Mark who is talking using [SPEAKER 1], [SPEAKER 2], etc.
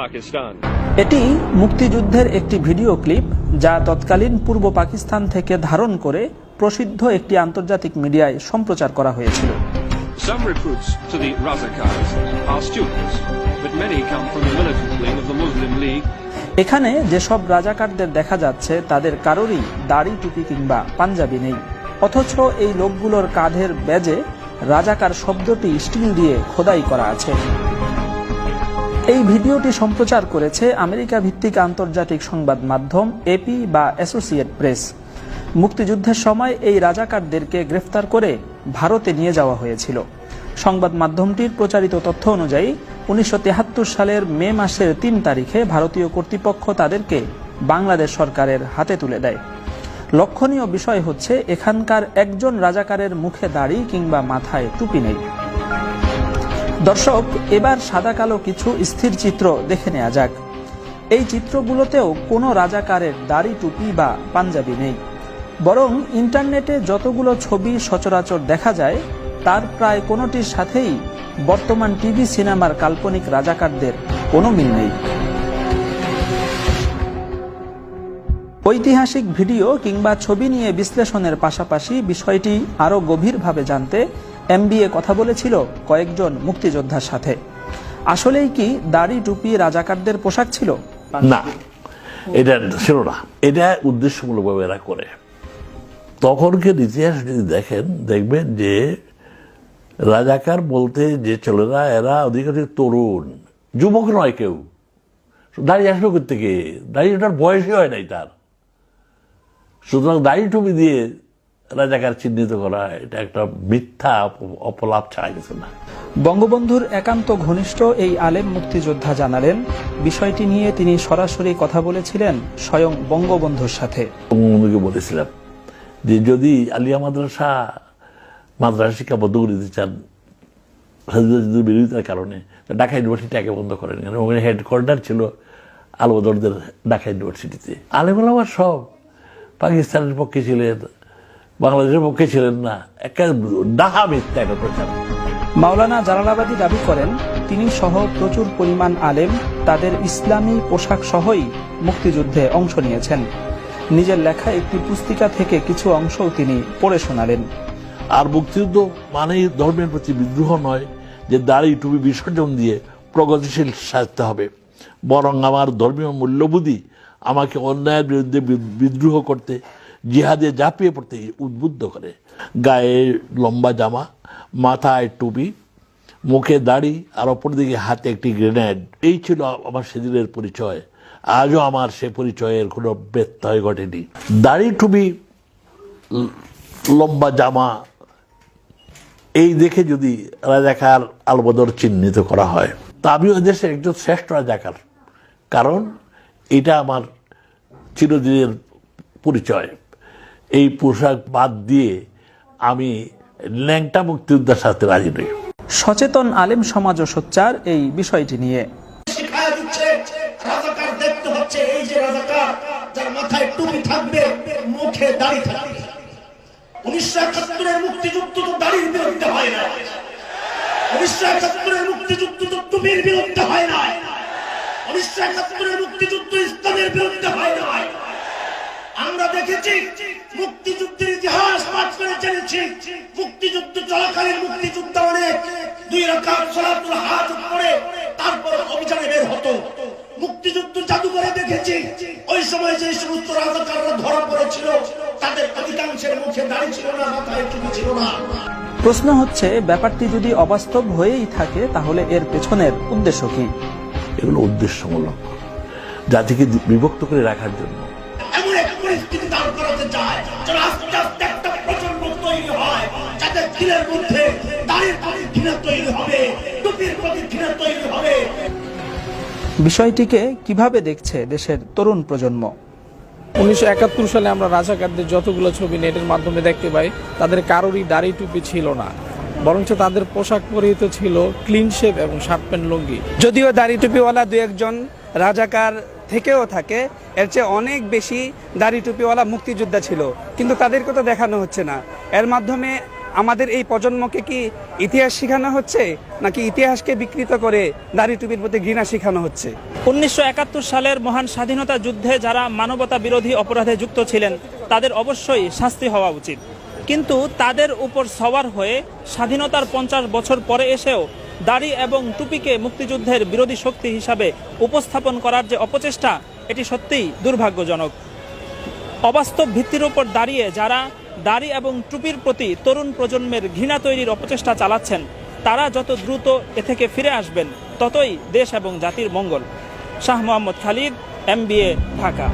[SPEAKER 1] Pakistan.
[SPEAKER 2] এটি মুক্তিযুদ্ধের একটি ভিডিও ক্লিপ যা তৎকালীন পূর্ব পাকিস্তান থেকে ধারণ করে প্রসিদ্ধ একটি আন্তর্জাতিক মিডিয়ায় সম্প্রচার করা হয়েছিল।
[SPEAKER 1] Some recruits to the Razakars are students, but many come from the militant wing of the Muslim League.
[SPEAKER 2] এখানে যেসব রাজাকারদের দেখা যাচ্ছে তাদের কারোরই দাড়ি টুপি কিংবা পাঞ্জাবি নেই। অথচ এই লোকগুলোর কাঁধের ব্যাজে রাজাকার শব্দটি স্টিল দিয়ে খোদাই করা আছে। এই ভিডিওটি সম্প্রচার করেছে আমেরিকা ভিত্তিক আন্তর্জাতিক সংবাদ মাধ্যম এপি বা অ্যাসোসিয়েট প্রেস। মুক্তিযুদ্ধের সময় এই রাজাকারদেরকে গ্রেফতার করে ভারতে নিয়ে যাওয়া হয়েছিল। সংবাদ মাধ্যমটির প্রচারিত তথ্য অনুযায়ী, উনিশশো সালের মে মাসের তিন তারিখে ভারতীয় কর্তৃপক্ষ তাদেরকে বাংলাদেশ সরকারের হাতে তুলে দেয়। লক্ষণীয় বিষয় হচ্ছে, এখানকার একজন রাজাকারের মুখে দাড়ি কিংবা মাথায় টুপি নেই। দর্শক, এবার সাদা কালো কিছু স্থির চিত্র দেখে নেওয়া যাক। এই চিত্রগুলোতেও কোনো রাজাকারের দাড়ি, টুপি বা পাঞ্জাবি নেই। বরং ইন্টারনেটে যতগুলো ছবি সচরাচর দেখা যায়, তার প্রায় কোনোটির সাথেই বর্তমান টিভি সিনেমার কাল্পনিক রাজাকারদের কোনো মিল নেই। ঐতিহাসিক ভিডিও কিংবা ছবি নিয়ে বিশ্লেষণের পাশাপাশি বিষয়টি আরও গভীরভাবে জানতে এমবিএ কথা বলেছিল কয়েকজন মুক্তিযোদ্ধার সাথে। আসলেই কি দাড়ি টুপি রাজাকারদের পোশাক ছিল?
[SPEAKER 3] না, এটা ছিল না, এটা উদ্দেশ্যমূলকভাবে এরা করে। তখনকার ইতিহাস যদি দেখেন, দেখবেন যে রাজাকার বলতে যে ছেলেরা, এরা অধিকাংশ তরুণ, যুবক নয় কেউ। দাঁড়িয়ে আসবে করতে গিয়ে দাঁড়িয়ে ওঠার বয়সই হয় নাই তার। সুতরাং দাড়ি টুপি দিয়ে রাজাকার চিহ্নিত করা এটা একটা মিথ্যা অপলাপ ছাড়া কিছু না।
[SPEAKER 2] বঙ্গবন্ধুর একান্ত ঘনিষ্ঠ এই আলেম মুক্তিযোদ্ধা জানালেন বিষয়টি নিয়ে তিনি সরাসরি কথা বলেছিলেন স্বয়ং বঙ্গবন্ধুর সাথে।
[SPEAKER 3] বঙ্গবন্ধুকে বলেছিলাম যে যদি আলিয়া মাদ্রাসা মাদ্রাসা শিক্ষা বন্ধ করে দিতে চান বিরোধিতার কারণে ঢাকা ইউনিভার্সিটি আগে বন্ধ করেন ওখানে হেডকোয়ার্টার ছিল আলবদরদের ঢাকা ইউনিভার্সিটিতে। আলেমালামার সব পাকিস্তানের পক্ষে ছিলেন বাংলাদেশের পক্ষে ছিলেন না। একটা ডাহা মিথ্যা প্রচার।
[SPEAKER 2] মাওলানা জালালাবাদী দাবি করেন তিনি সহ প্রচুর পরিমাণ আলেম তাদের ইসলামী পোশাক সহই মুক্তিযুদ্ধে অংশ নিয়েছেন। নিজের লেখা একটি পুস্তিকা থেকে কিছু অংশও তিনি পড়ে শোনালেন।
[SPEAKER 3] আর মুক্তিযুদ্ধ মানেই ধর্মের প্রতি বিদ্রোহ নয় যে দাড়ি টুপি বিসর্জন দিয়ে প্রগতিশীল সাজতে হবে। বরং আমার ধর্মীয় মূল্যবোধই আমাকে অন্যায়ের বিরুদ্ধে বিদ্রোহ করতে জিহাদে ঝাঁপিয়ে পড়তে উদ্বুদ্ধ করে। গায়ে লম্বা জামা, মাথায় টুপি, মুখে দাড়ি আর অপর দিকে হাতে একটি গ্রেনেড। এই ছিল আমার সেদিনের পরিচয়। আজও আমার সে পরিচয়ের কোনো ব্যত্যয় ঘটেনি। দাড়ি, টুপি, লম্বা জামা, এই দেখে যদি রাজাকার আলবদর চিহ্নিত করা হয়। তা আমিও দেশের একজন শ্রেষ্ঠ রাজাকার। কারণ এটা আমার চিরদিনের পরিচয়। এই পোশাক বাদ দিয়ে আমি ল্যাংটা মুক্তিযোদ্ধার সাথে রাজি নই।
[SPEAKER 2] সচেতন আলেম সমাজও সোচ্চার এই বিষয়টি নিয়ে।
[SPEAKER 4] শিখায় দিচ্ছে রাজাকার দেখতে হচ্ছে এই যে রাজাকার যার মাথায় টুপি থাকবে মুখে দাড়ি থাকবে। উনিশশো একাত্তরের মুক্তিযুদ্ধ তো দাড়ির বিরুদ্ধে হয় না। উনিশশো একাত্তরের মুক্তিযুদ্ধ তো টুপির বিরুদ্ধে হয় না। উনিশশো একাত্তরের মুক্তিযুদ্ধ ইসলামের বিরুদ্ধে হয় না। দেখেছি মুক্তিযুদ্ধের ইতিহাস পাঠ করে জেনেছি মুক্তিযুদ্ধ চলাকালীন মুক্তিযুদ্ধ অনেক দুই রাকাত সালাতুল হাত করে তারপর অভিযানে বের হতো। মুক্তিযুদ্ধ জাদুঘরে দেখেছি ওই সময় যে সমস্ত রাজাকাররা ধরা পড়েছিল তাদের অধিকাংশের মুখে দাড়ি ছিল না মাথায় টুপি ছিল না।
[SPEAKER 2] প্রশ্ন হচ্ছে ব্যাপারটি যদি অবাস্তব হয়েই থাকে তাহলে এর পেছনের উদ্দেশ্য কি?
[SPEAKER 3] এগুলো উদ্দেশ্যমূলক। জাতিকে বিভক্ত করে রাখার জন্য।
[SPEAKER 2] বিষয়টিকে কীভাবে দেখছে দেশের তরুণ প্রজন্ম?
[SPEAKER 5] উনিশশো একাত্তর সালে আমরা রাজাকারদের যতগুলো ছবি নেটের মাধ্যমে দেখতে পাই, তাদের কারোরই দাড়ি টুপি ছিল না। বরঞ্চ তাদের পোশাক পরিহিত ছিল ক্লিন শেপ এবং শার্ট প্যান্ট লুঙ্গি।
[SPEAKER 6] যদিও দাড়ি টুপিওয়ালা দু একজন রাজাকার থেকেও থাকে, এর চেয়ে অনেক বেশি দাড়ি টুপিওয়ালা মুক্তিযোদ্ধা ছিল। কিন্তু তাদেরকে তো দেখানো হচ্ছে না। এর মাধ্যমে আমাদের এই প্রজন্মকে কি ইতিহাস শেখানো হচ্ছে? নাকি ইতিহাসকে বিকৃত করে দাড়ি টুপির প্রতি ঘৃণা শেখানো হচ্ছে?
[SPEAKER 2] উনিশশো একাত্তর সালের মহান স্বাধীনতা যুদ্ধে যারা মানবতা বিরোধী অপরাধে যুক্ত ছিলেন, তাদের অবশ্যই শাস্তি হওয়া উচিত। কিন্তু তাদের উপর সওয়ার হয়ে স্বাধীনতার পঞ্চাশ বছর পরে এসেও দাড়ি এবং টুপিকে মুক্তিযুদ্ধের বিরোধী শক্তি হিসাবে উপস্থাপন করার যে অপচেষ্টা, এটি সত্যিই দুর্ভাগ্যজনক। অবাস্তব ভিত্তির উপর দাঁড়িয়ে যারা দাড়ি এবং টুপির প্রতি তরুণ প্রজন্মের ঘৃণা তৈরির অপচেষ্টা চালাচ্ছেন। তারা যত দ্রুত এ থেকে ফিরে আসবেন, ততই দেশ এবং জাতির মঙ্গল। শাহ মোহাম্মদ খালিদ, এম ঢাকা।